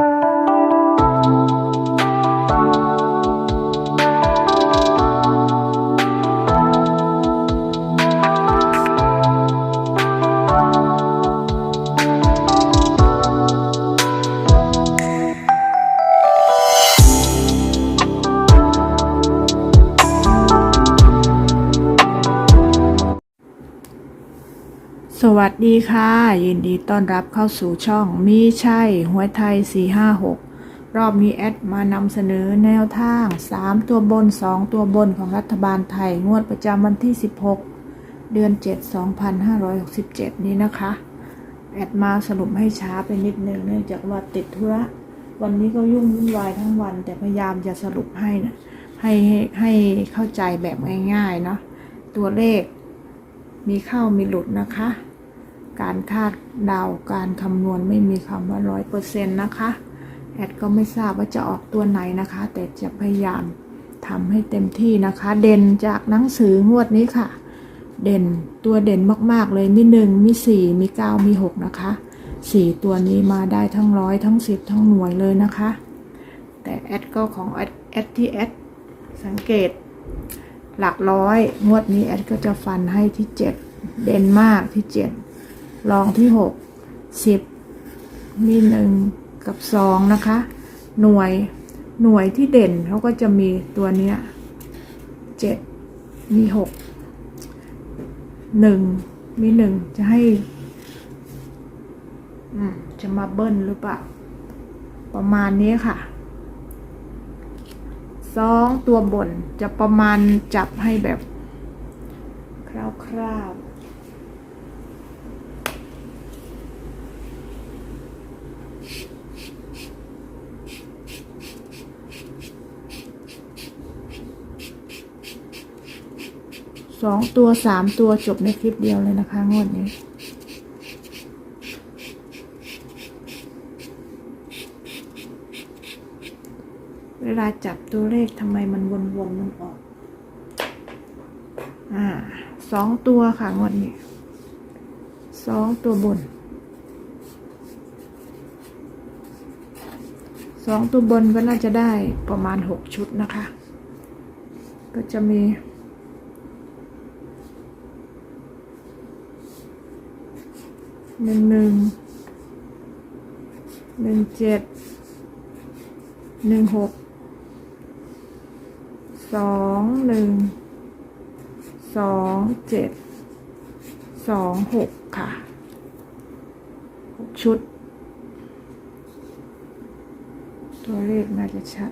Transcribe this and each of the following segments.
you สวัสดีค่ะ ยินดีต้อนรับเข้าสู่ช่องมีใช่หวยไทย 456 รอบนี้แอดมานำเสนอแนวทาง 3 ตัวบน 2 ตัวบนของรัฐบาลไทย งวดประจำวันที่ 16 เดือน 7 2567 นี้นะคะ แอดมาสรุปให้ช้าไปนิดนึงเนื่องจากว่าติดธุระ วันนี้ก็ยุ่งวุ่นวายทั้งวัน แต่พยายามจะสรุปให้นะให้ให้ให้เข้าใจแบบง่ายๆเนาะตัวเลขมีเข้ามีหลุดนะคะ การคาดเดาการคำนวณไม่มีคำว่าร้อยเปอร์เซ็นต์นะคะ แอดก็ไม่ทราบว่าจะออกตัวไหนนะคะ แต่จะพยายามทำให้เต็มที่นะคะ เด่นจากหนังสืองวดนี้ค่ะ เด่นตัวเด่นมากๆเลยมีหนึ่งมีสี่มีเก้ามีหกนะคะสี่ตัวนี้มาได้ทั้งร้อยทั้งสิบทั้งหน่วยเลยนะคะ แต่แอดก็ของแอดแอดที่แอดสังเกต หลักร้อยงวดนี้แอดก็จะฟันให้ที่เจ็ดเด่นมากที่เจ็ด รองที่หกสิบมีหนึ่งกับสองนะคะ หน่วยหน่วยที่เด่นเขาก็จะมีตัวเนี้ยเจ็ดมีหกหนึ่งมีหนึ่งจะให้จะมาเบิ้ลหรือเปล่า ประมาณนี้ค่ะสองตัวบนจะประมาณจับให้แบบ คร่าวๆ สองตัวสามตัวจบในคลิปเดียวเลยนะคะงวดนี้เวลาจับตัวเลขทำไมมันวนๆมันออก อ่าสองตัวค่ะงวดนี้สองตัวบนสองตัวบนก็น่าจะได้ประมาณหกชุดนะคะ ก็จะมี หนึ่งหนึ่งหนึ่งเจ็ดหนึ่งหกสองหนึ่งสองเจ็ดสองหกค่ะหกชุด ตัวเลขน่าจะชัด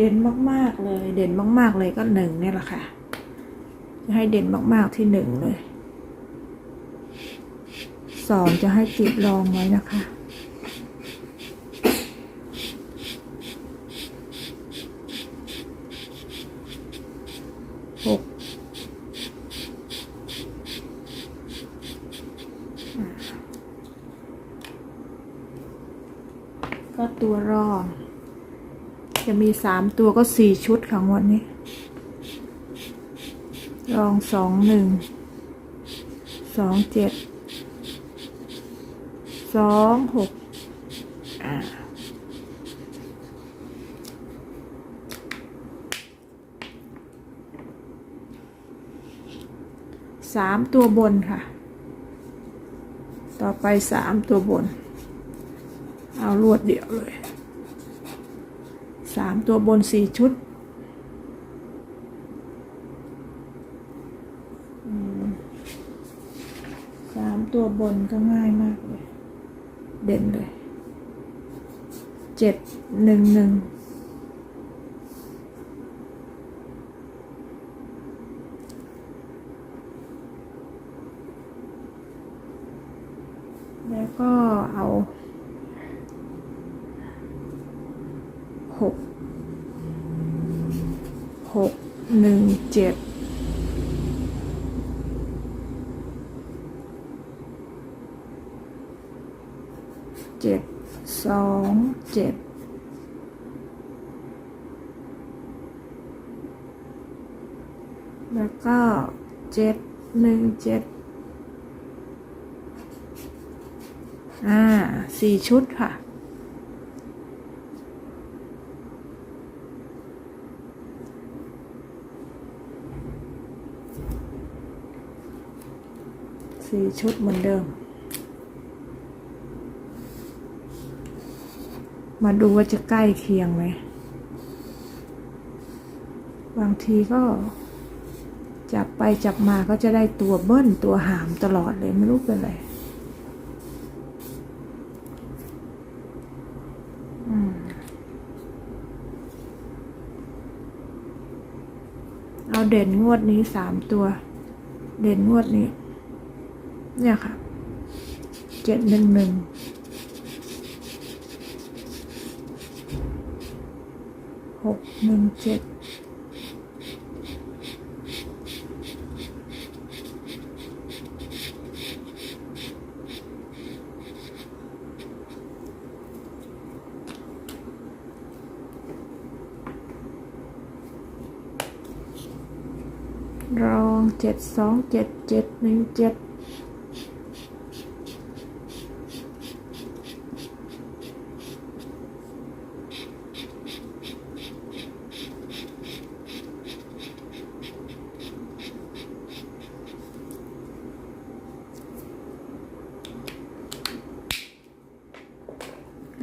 เด่นมากๆเลย เด่นมาก ๆ เลยก็หนึ่งเนี่ยแหละค่ะ จะให้เด่นมากๆที่หนึ่งเลยสองจะให้ติดรองไว้นะคะหกก็ตัวรอง จะมีสามตัวก็สี่ชุดค่ะงวันนี้รองสองหนึ่ง สองเจ็ด สองหกอ่าสามตัวบนค่ะ ต่อไปสามตัวบน เอารวดเดียวเลย สามตัวบนสี่ชุด สามตัวบนก็ง่ายมากเลย เด่นเลย เจ็ดหนึ่งหนึ่งแล้วก็เอาหก หกหนึ่งเจ็ดเจ็ดสองเจ็ดแล้วก็เจ็ดหนึ่งเจ็ดอ่าสี่ชุดค่ะ สี่ชุดเหมือนเดิม มาดูว่าจะใกล้เคียงไหม บางทีก็ จับไปจับมาก็จะได้ตัวเบิ้ลตัวหามตลอดเลยไม่รู้เป็นไรเอาเด่นงวดนี้สามตัว เด่นงวดนี้ เนี่ยค่ะเจ็ดหนึ่งหนึ่งหกหนึ่งเจ็ดรองเจ็ดสองเจ็ดเจ็ดหนึ่งเจ็ด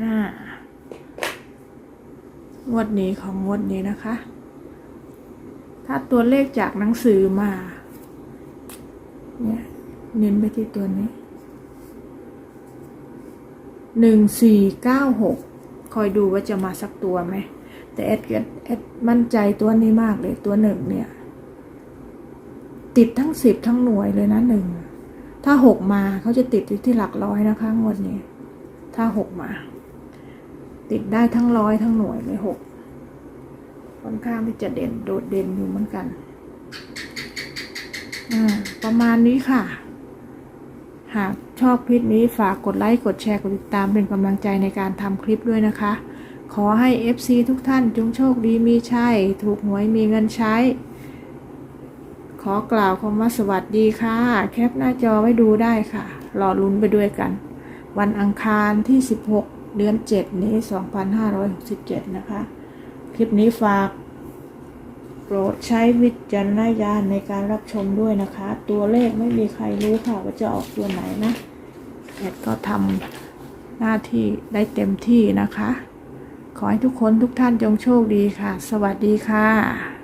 อ่าง วดนี้ของงวดนี้นะคะ ถ้าตัวเลขจากหนังสือมา เนี่ยเน้นไปที่ตัวนี้หนึ่งสี่เก้าหกคอยดูว่าจะมาสักตัวไหม แต่แอดก็แอดมั่นใจตัวนี้มากเลยตัวหนึ่งเนี่ย ติดทั้งสิบทั้งหน่วยเลยนะหนึ่ง ถ้าหกมาเขาจะติดที่หลักร้อยนะคะงวดนี้ ถ้าหกมา ติดได้ทั้งร้อยทั้งหน่วยเลยหกค่อนข้างที่จะเด่นโดดเด่นอยู่เหมือนกันประมาณนี้ค่ะ หากชอบคลิปนี้ฝากกดไลค์ กดแชร์ กดติดตามเป็นกำลังใจในการทำคลิปด้วยนะคะ ขอให้ FC ทุกท่านจงโชคดีมีชัยถูกหวยมีเงินใช้ ขอกล่าวคำว่าสวัสดีค่ะ แคปหน้าจอไว้ดูได้ค่ะ รอลุ้นไปด้วยกัน วันอังคารที่ 16 เดือน 7 นี้ 2567 นะคะ คลิปนี้ฝากโปรดใช้วิจารณญาณในการรับชมด้วยนะคะ ตัวเลขไม่มีใครรู้ค่ะว่าจะออกตัวไหนนะแอดก็ทำหน้าที่ได้เต็มที่นะคะ ขอให้ทุกคนทุกท่านจงโชคดีค่ะ สวัสดีค่ะ